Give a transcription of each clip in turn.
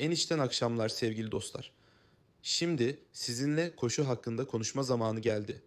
En içten akşamlar sevgili dostlar. Şimdi sizinle koşu hakkında konuşma zamanı geldi.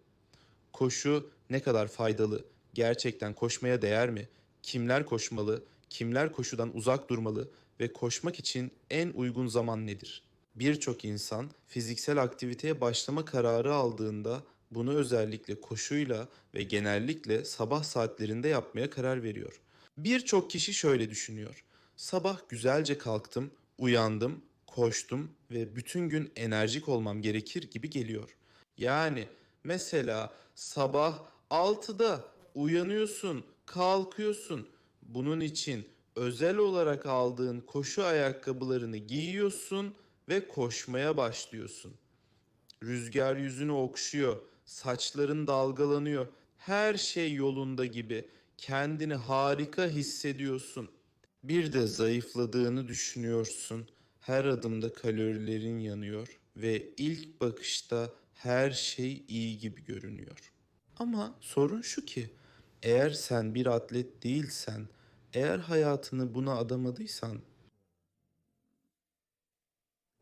Koşu ne kadar faydalı? Gerçekten koşmaya değer mi? Kimler koşmalı? Kimler koşudan uzak durmalı ve koşmak için en uygun zaman nedir? Birçok insan fiziksel aktiviteye başlama kararı aldığında bunu özellikle koşuyla ve genellikle sabah saatlerinde yapmaya karar veriyor. Birçok kişi şöyle düşünüyor. Sabah güzelce kalktım, uyandım, koştum ve bütün gün enerjik olmam gerekir gibi geliyor. Yani mesela sabah 6'da uyanıyorsun, kalkıyorsun. Bunun için özel olarak aldığın koşu ayakkabılarını giyiyorsun ve koşmaya başlıyorsun. Rüzgar yüzünü okşuyor, saçların dalgalanıyor. Her şey yolunda gibi. Kendini harika hissediyorsun. Bir de zayıfladığını düşünüyorsun. Her adımda kalorilerin yanıyor ve ilk bakışta her şey iyi gibi görünüyor. Ama sorun şu ki eğer sen bir atlet değilsen, eğer hayatını buna adamadıysan,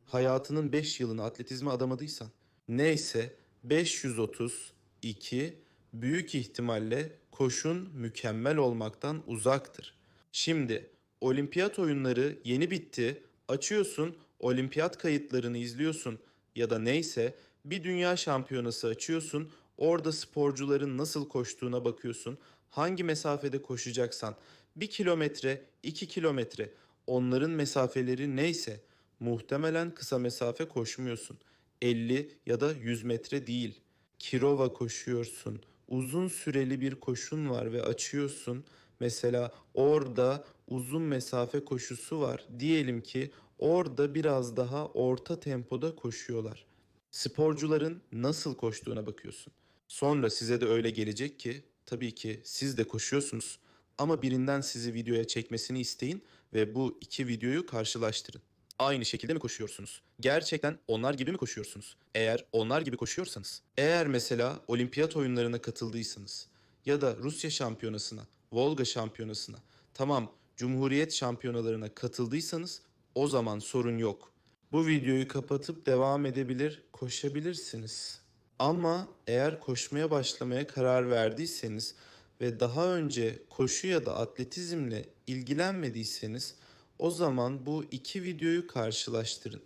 hayatının 5 yılını atletizme adamadıysan, neyse 532 büyük ihtimalle koşun mükemmel olmaktan uzaktır. Şimdi olimpiyat oyunları yeni bitti. Açıyorsun, olimpiyat kayıtlarını izliyorsun ya da neyse bir dünya şampiyonası açıyorsun. Orada sporcuların nasıl koştuğuna bakıyorsun. Hangi mesafede koşacaksan. Bir kilometre, iki kilometre. Onların mesafeleri neyse muhtemelen kısa mesafe koşmuyorsun. 50 ya da 100 metre değil. Kirova koşuyorsun. Uzun süreli bir koşun var ve açıyorsun. Mesela orada uzun mesafe koşusu var. Diyelim ki orada biraz daha orta tempoda koşuyorlar. Sporcuların nasıl koştuğuna bakıyorsun. Sonra size de öyle gelecek ki tabii ki siz de koşuyorsunuz ama birinden sizi videoya çekmesini isteyin ve bu iki videoyu karşılaştırın. Aynı şekilde mi koşuyorsunuz? Gerçekten onlar gibi mi koşuyorsunuz? Eğer onlar gibi koşuyorsanız, eğer mesela olimpiyat oyunlarına katıldıysanız ya da Rusya şampiyonasına, Volga şampiyonasına, tamam Cumhuriyet şampiyonalarına katıldıysanız o zaman sorun yok. Bu videoyu kapatıp devam edebilir, koşabilirsiniz. Ama eğer koşmaya başlamaya karar verdiyseniz ve daha önce koşu ya da atletizmle ilgilenmediyseniz o zaman bu iki videoyu karşılaştırın.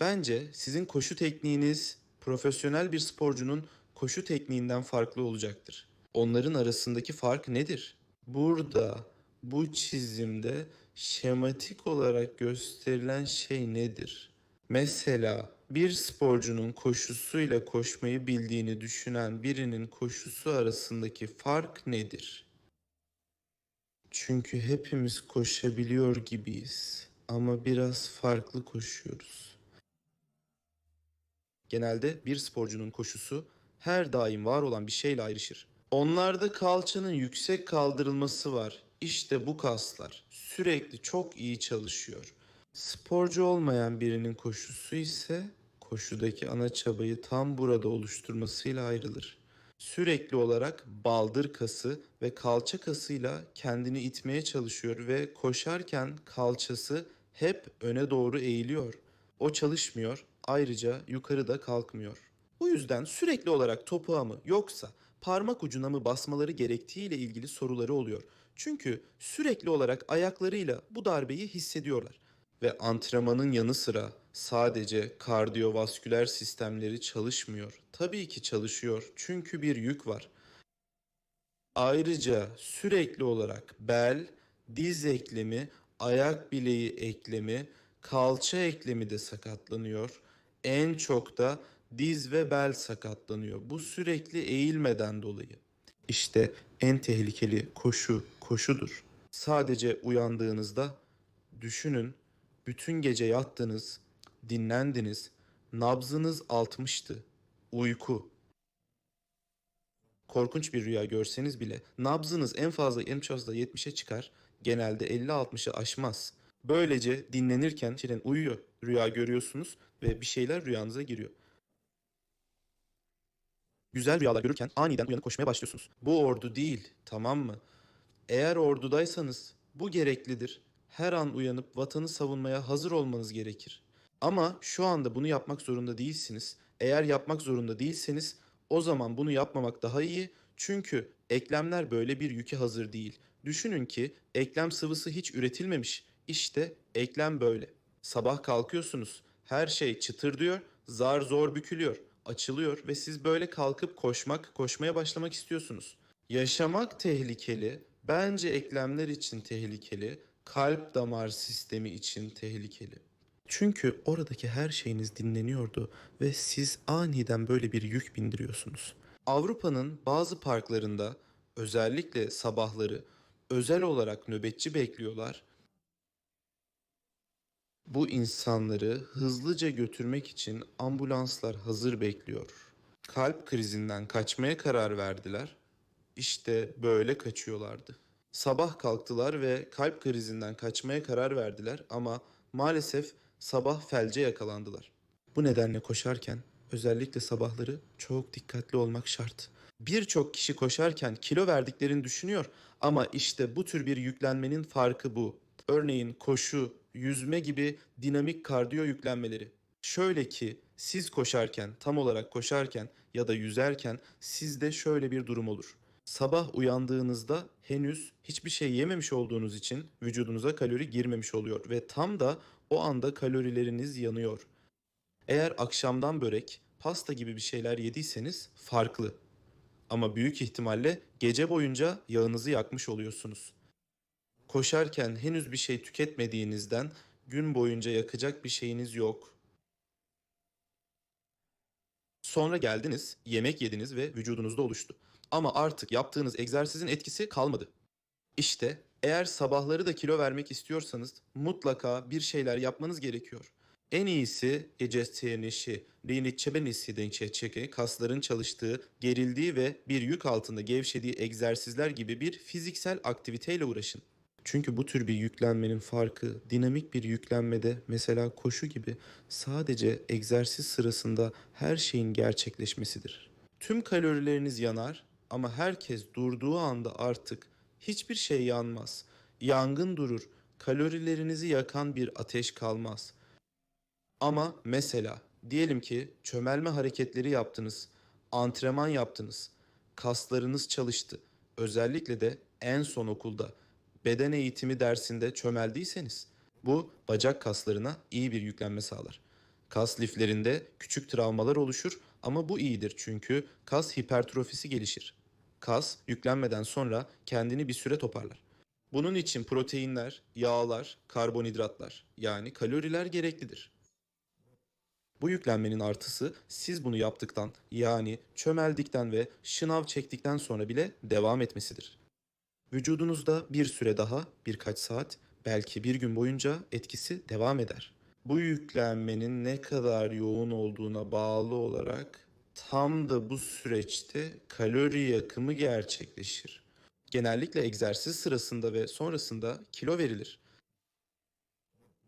Bence sizin koşu tekniğiniz profesyonel bir sporcunun koşu tekniğinden farklı olacaktır. Onların arasındaki fark nedir? Burada bu çizimde şematik olarak gösterilen şey nedir? Mesela bir sporcunun koşusuyla koşmayı bildiğini düşünen birinin koşusu arasındaki fark nedir? Çünkü hepimiz koşabiliyor gibiyiz ama biraz farklı koşuyoruz. Genelde bir sporcunun koşusu her daim var olan bir şeyle ayrışır. Onlarda kalçanın yüksek kaldırılması var. İşte bu kaslar sürekli çok iyi çalışıyor. Sporcu olmayan birinin koşusu ise koşudaki ana çabayı tam burada oluşturmasıyla ayrılır. Sürekli olarak baldır kası ve kalça kasıyla kendini itmeye çalışıyor ve koşarken kalçası hep öne doğru eğiliyor. O çalışmıyor, ayrıca yukarı da kalkmıyor. Bu yüzden sürekli olarak topuğa mı yoksa parmak ucuna mı basmaları gerektiğiyle ilgili soruları oluyor. Çünkü sürekli olarak ayaklarıyla bu darbeyi hissediyorlar ve antrenmanın yanı sıra sadece kardiyovasküler sistemleri çalışmıyor. Tabii ki çalışıyor çünkü bir yük var. Ayrıca sürekli olarak bel, diz eklemi, ayak bileği eklemi, kalça eklemi de sakatlanıyor. En çok da diz ve bel sakatlanıyor. Bu sürekli eğilmeden dolayı. İşte en tehlikeli koşu koşudur. Sadece uyandığınızda düşünün bütün gece yattınız, dinlendiniz, nabzınız 60'tı. Uyku. Korkunç bir rüya görseniz bile nabzınız en fazla en fazla 70'e çıkar. Genelde 50-60'ı aşmaz. Böylece dinlenirken Şirin uyuyor. Rüya görüyorsunuz ve bir şeyler rüyanıza giriyor. Güzel rüyalar görürken aniden uyanıp koşmaya başlıyorsunuz. Bu ordu değil, tamam mı? Eğer ordudaysanız bu gereklidir. Her an uyanıp vatanı savunmaya hazır olmanız gerekir. Ama şu anda bunu yapmak zorunda değilsiniz. Eğer yapmak zorunda değilseniz o zaman bunu yapmamak daha iyi. Çünkü eklemler böyle bir yüke hazır değil. Düşünün ki eklem sıvısı hiç üretilmemiş. İşte eklem böyle. Sabah kalkıyorsunuz. Her şey çıtır diyor, zar zor bükülüyor, açılıyor ve siz böyle kalkıp koşmak, koşmaya başlamak istiyorsunuz. Yaşamak tehlikeli, bence eklemler için tehlikeli, kalp damar sistemi için tehlikeli. Çünkü oradaki her şeyiniz dinleniyordu ve siz aniden böyle bir yük bindiriyorsunuz. Avrupa'nın bazı parklarında özellikle sabahları özel olarak nöbetçi bekliyorlar. Bu insanları hızlıca götürmek için ambulanslar hazır bekliyor. Kalp krizinden kaçmaya karar verdiler. İşte böyle kaçıyorlardı. Sabah kalktılar ve kalp krizinden kaçmaya karar verdiler ama maalesef sabah felce yakalandılar. Bu nedenle koşarken özellikle sabahları çok dikkatli olmak şart. Birçok kişi koşarken kilo verdiklerini düşünüyor ama işte bu tür bir yüklenmenin farkı bu. Örneğin koşu, yüzme gibi dinamik kardiyo yüklenmeleri. Şöyle ki siz koşarken, tam olarak koşarken ya da yüzerken sizde şöyle bir durum olur. Sabah uyandığınızda henüz hiçbir şey yememiş olduğunuz için vücudunuza kalori girmemiş oluyor ve tam da o anda kalorileriniz yanıyor. Eğer akşamdan börek, pasta gibi bir şeyler yediyseniz farklı. Ama büyük ihtimalle gece boyunca yağınızı yakmış oluyorsunuz. Koşarken henüz bir şey tüketmediğinizden gün boyunca yakacak bir şeyiniz yok. Sonra geldiniz, yemek yediniz ve vücudunuzda oluştu. Ama artık yaptığınız egzersizin etkisi kalmadı. İşte eğer sabahları da kilo vermek istiyorsanız mutlaka bir şeyler yapmanız gerekiyor. En iyisi gecesyenişi, rinitçebenisi dençeçeki, kasların çalıştığı, gerildiği ve bir yük altında gevşediği egzersizler gibi bir fiziksel aktiviteyle uğraşın. Çünkü bu tür bir yüklenmenin farkı dinamik bir yüklenmede mesela koşu gibi sadece egzersiz sırasında her şeyin gerçekleşmesidir. Tüm kalorileriniz yanar ama herkes durduğu anda artık hiçbir şey yanmaz. Yangın durur. Kalorilerinizi yakan bir ateş kalmaz. Ama mesela diyelim ki çömelme hareketleri yaptınız, antrenman yaptınız, kaslarınız çalıştı. Özellikle de en son okulda beden eğitimi dersinde çömeldiyseniz bu bacak kaslarına iyi bir yüklenme sağlar. Kas liflerinde küçük travmalar oluşur ama bu iyidir çünkü kas hipertrofisi gelişir. Kas yüklenmeden sonra kendini bir süre toparlar. Bunun için proteinler, yağlar, karbonhidratlar yani kaloriler gereklidir. Bu yüklenmenin artısı siz bunu yaptıktan yani çömeldikten ve şınav çektikten sonra bile devam etmesidir. Vücudunuzda bir süre daha birkaç saat belki bir gün boyunca etkisi devam eder. Bu yüklenmenin ne kadar yoğun olduğuna bağlı olarak tam da bu süreçte kalori yakımı gerçekleşir. Genellikle egzersiz sırasında ve sonrasında kilo verilir.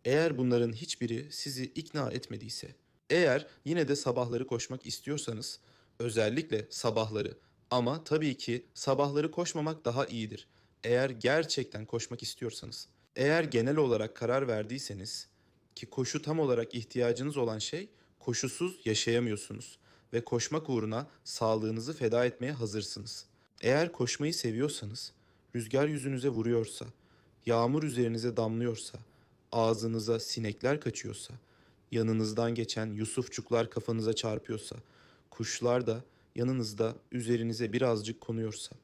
Eğer bunların hiçbiri sizi ikna etmediyse, eğer yine de sabahları koşmak istiyorsanız, özellikle sabahları ama tabii ki sabahları koşmamak daha iyidir. Eğer gerçekten koşmak istiyorsanız, eğer genel olarak karar verdiyseniz ki koşu tam olarak ihtiyacınız olan şey, koşusuz yaşayamıyorsunuz ve koşmak uğruna sağlığınızı feda etmeye hazırsınız. Eğer koşmayı seviyorsanız, rüzgar yüzünüze vuruyorsa, yağmur üzerinize damlıyorsa, ağzınıza sinekler kaçıyorsa, yanınızdan geçen yusufçuklar kafanıza çarpıyorsa, kuşlar da yanınızda üzerinize birazcık konuyorsa.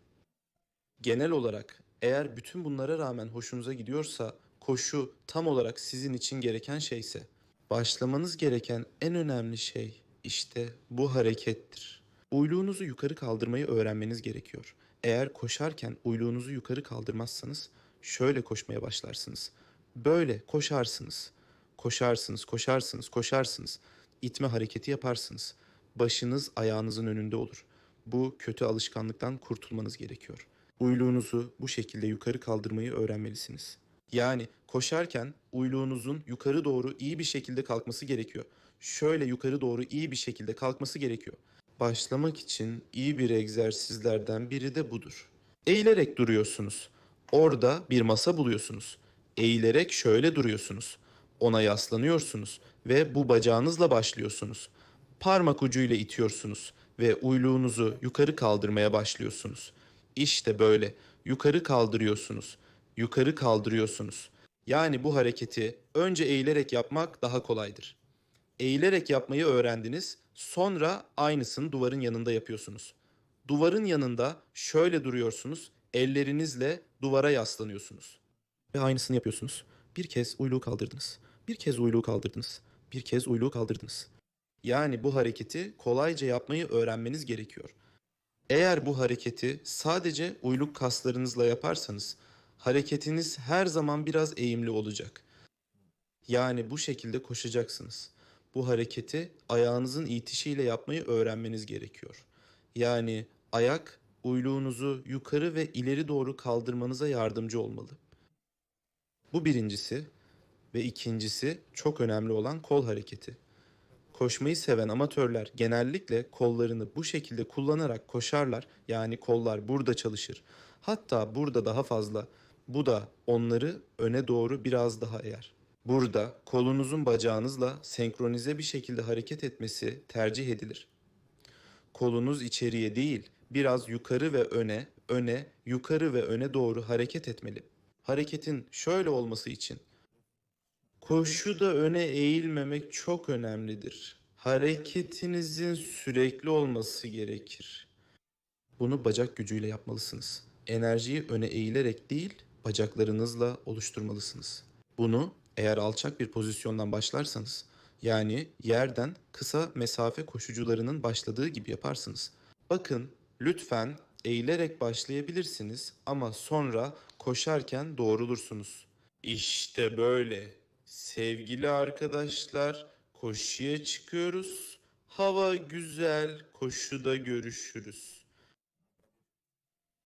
Genel olarak eğer bütün bunlara rağmen hoşunuza gidiyorsa koşu tam olarak sizin için gereken şeyse başlamanız gereken en önemli şey işte bu harekettir. Uyluğunuzu yukarı kaldırmayı öğrenmeniz gerekiyor. Eğer koşarken uyluğunuzu yukarı kaldırmazsanız şöyle koşmaya başlarsınız. Böyle koşarsınız. Koşarsınız, koşarsınız, koşarsınız. İtme hareketi yaparsınız. Başınız ayağınızın önünde olur. Bu kötü alışkanlıktan kurtulmanız gerekiyor. Uyluğunuzu bu şekilde yukarı kaldırmayı öğrenmelisiniz. Yani koşarken uyluğunuzun yukarı doğru iyi bir şekilde kalkması gerekiyor. Şöyle yukarı doğru iyi bir şekilde kalkması gerekiyor. Başlamak için iyi bir egzersizlerden biri de budur. Eğilerek duruyorsunuz. Orada bir masa buluyorsunuz. Eğilerek şöyle duruyorsunuz. Ona yaslanıyorsunuz ve bu bacağınızla başlıyorsunuz. Parmak ucuyla itiyorsunuz ve uyluğunuzu yukarı kaldırmaya başlıyorsunuz. İşte böyle yukarı kaldırıyorsunuz. Yukarı kaldırıyorsunuz. Yani bu hareketi önce eğilerek yapmak daha kolaydır. Eğilerek yapmayı öğrendiniz. Sonra aynısını duvarın yanında yapıyorsunuz. Duvarın yanında şöyle duruyorsunuz. Ellerinizle duvara yaslanıyorsunuz. Ve aynısını yapıyorsunuz. Bir kez uyluğu kaldırdınız. Bir kez uyluğu kaldırdınız. Bir kez uyluğu kaldırdınız. Yani bu hareketi kolayca yapmayı öğrenmeniz gerekiyor. Eğer bu hareketi sadece uyluk kaslarınızla yaparsanız hareketiniz her zaman biraz eğimli olacak. Yani bu şekilde koşacaksınız. Bu hareketi ayağınızın itişiyle yapmayı öğrenmeniz gerekiyor. Yani ayak uyluğunuzu yukarı ve ileri doğru kaldırmanıza yardımcı olmalı. Bu birincisi ve ikincisi çok önemli olan kol hareketi. Koşmayı seven amatörler genellikle kollarını bu şekilde kullanarak koşarlar. Yani kollar burada çalışır. Hatta burada daha fazla. Bu da onları öne doğru biraz daha eğer. Burada kolunuzun bacağınızla senkronize bir şekilde hareket etmesi tercih edilir. Kolunuz içeriye değil, biraz yukarı ve öne, öne, yukarı ve öne doğru hareket etmeli. Hareketin şöyle olması için Koşuda öne eğilmemek çok önemlidir. Hareketinizin sürekli olması gerekir. Bunu bacak gücüyle yapmalısınız. Enerjiyi öne eğilerek değil, bacaklarınızla oluşturmalısınız. Bunu eğer alçak bir pozisyondan başlarsanız, yani yerden kısa mesafe koşucularının başladığı gibi yaparsınız. Bakın, lütfen eğilerek başlayabilirsiniz ama sonra koşarken doğrulursunuz. İşte böyle. Sevgili arkadaşlar, koşuya çıkıyoruz. Hava güzel, koşuda görüşürüz.